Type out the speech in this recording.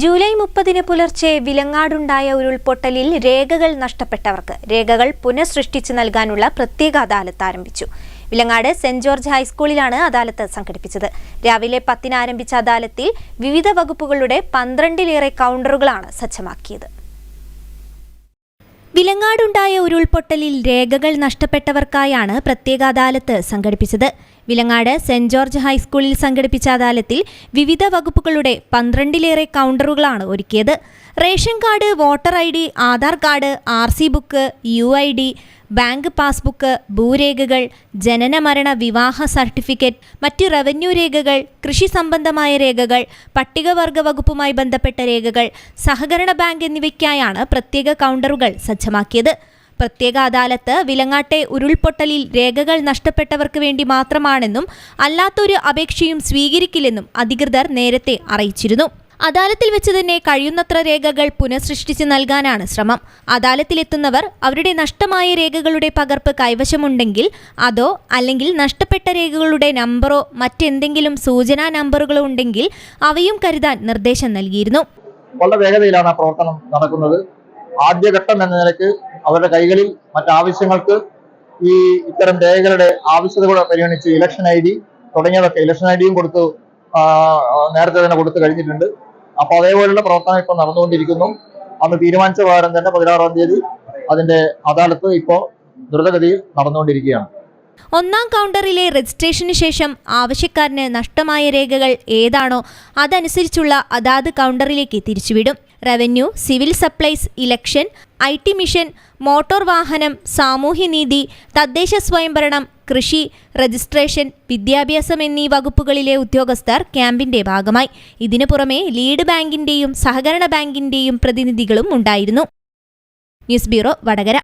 July മുപ്പതിന് പുലർച്ചെ വിലങ്ങാടുണ്ടായ ഉരുൾപൊട്ടലിൽ രേഖകൾ നഷ്ടപ്പെട്ടവർക്ക് രേഖകൾ പുനഃസൃഷ്ടിച്ചു നൽകാനുള്ള പ്രത്യേക അദാലത്ത് ആരംഭിച്ചു. വിലങ്ങാട് സെന്റ് ജോർജ് ഹൈസ്കൂളിലാണ് അദാലത്ത് സംഘടിപ്പിച്ചത്. രാവിലെ പത്തിന് ആരംഭിച്ച അദാലത്തിൽ വിവിധ വകുപ്പുകളുടെ പന്ത്രണ്ടിലേറെ കൗണ്ടറുകളാണ് സജ്ജമാക്കിയത്. വിലങ്ങാടുണ്ടായ ഉരുൾപൊട്ടലിൽ രേഖകൾ നഷ്ടപ്പെട്ടവർക്കായാണ് പ്രത്യേക അദാലത്ത് സംഘടിപ്പിച്ചത്. വിലങ്ങാട് സെന്റ് ജോർജ് ഹൈസ്കൂളിൽ സംഘടിപ്പിച്ച അദാലത്തിൽ വിവിധ വകുപ്പുകളുടെ പന്ത്രണ്ടിലേറെ കൗണ്ടറുകളാണ് ഒരുക്കിയത്. Ration card voter I D Aadhaar card R C book U I D bank passbook ഭൂരേഖകൾ ജനനമരണ വിവാഹ സർട്ടിഫിക്കറ്റ് മറ്റ് റവന്യൂ രേഖകൾ കൃഷി സംബന്ധമായ രേഖകൾ പട്ടികവർഗ വകുപ്പുമായി ബന്ധപ്പെട്ട രേഖകൾ സഹകരണ ബാങ്ക് എന്നിവയ്ക്കായാണ് പ്രത്യേക കൗണ്ടറുകൾ സജ്ജമാക്കിയത്. പ്രത്യേക അദാലത്ത് വിലങ്ങാട്ടെ ഉരുൾപൊട്ടലിൽ രേഖകൾ നഷ്ടപ്പെട്ടവർക്ക് വേണ്ടി മാത്രമാണെന്നും അല്ലാത്തൊരു അപേക്ഷയും സ്വീകരിക്കില്ലെന്നും അധികൃതർ നേരത്തെ അറിയിച്ചിരുന്നു. അദാലത്തിൽ വെച്ച് തന്നെ കഴിയുന്നത്ര രേഖകൾ പുനഃസൃഷ്ടിച്ച് നൽകാനാണ് ശ്രമം. അദാലത്തിലെത്തുന്നവർ അവരുടെ നഷ്ടമായ രേഖകളുടെ പകർപ്പ് കൈവശമുണ്ടെങ്കിൽ അതോ അല്ലെങ്കിൽ നഷ്ടപ്പെട്ട രേഖകളുടെ നമ്പറോ മറ്റെന്തെങ്കിലും സൂചനാ നമ്പറുകളോ ഉണ്ടെങ്കിൽ അവയും കരുതാൻ നിർദ്ദേശം നൽകിയിരുന്നു. വളരെ വേഗതയിലാണ് പ്രവർത്തനം നടക്കുന്നത്. ആദ്യഘട്ടം എന്ന നിലയ്ക്ക് അവരുടെ കൈകളിൽ മറ്റാവശ്യങ്ങൾക്ക് ഈ ഇത്തരം രേഖകളുടെ ആവശ്യതകൾ പരിഗണിച്ച് ഇലക്ഷൻ ഐ ഡി തുടങ്ങിയതൊക്കെ ഇലക്ഷൻ ഐ ഡിയും കൊടുത്തു നേരത്തെ തന്നെ കൊടുത്തു കഴിഞ്ഞിട്ടുണ്ട്. അപ്പൊ അതേപോലുള്ള പ്രവർത്തനം ഇപ്പൊ നടന്നുകൊണ്ടിരിക്കുന്നു. അന്ന് തീരുമാനിച്ച പ്രകാരം തന്നെ പതിനാറാം തീയതി അതിന്റെ അദാലത്ത് ഇപ്പോ ദ്രുതഗതിയിൽ നടന്നുകൊണ്ടിരിക്കുകയാണ്. ഒന്നാം കൗണ്ടറിലെ രജിസ്ട്രേഷന് ശേഷം ആവശ്യക്കാരന് നഷ്ടമായ രേഖകൾ ഏതാണോ അതനുസരിച്ചുള്ള അതാത് കൗണ്ടറിലേക്ക് തിരിച്ചുവിടും. Revenue civil supplies election I T mission motor വാഹനം സാമൂഹ്യനീതി തദ്ദേശ സ്വയംഭരണം കൃഷി രജിസ്ട്രേഷൻ വിദ്യാഭ്യാസം എന്നീ വകുപ്പുകളിലെ ഉദ്യോഗസ്ഥർ ക്യാമ്പിന്റെ ഭാഗമായി. ഇതിനു പുറമെ ലീഡ് ബാങ്കിന്റെയും സഹകരണ ബാങ്കിന്റെയും പ്രതിനിധികളും ഉണ്ടായിരുന്നു. News bureau Vadakara.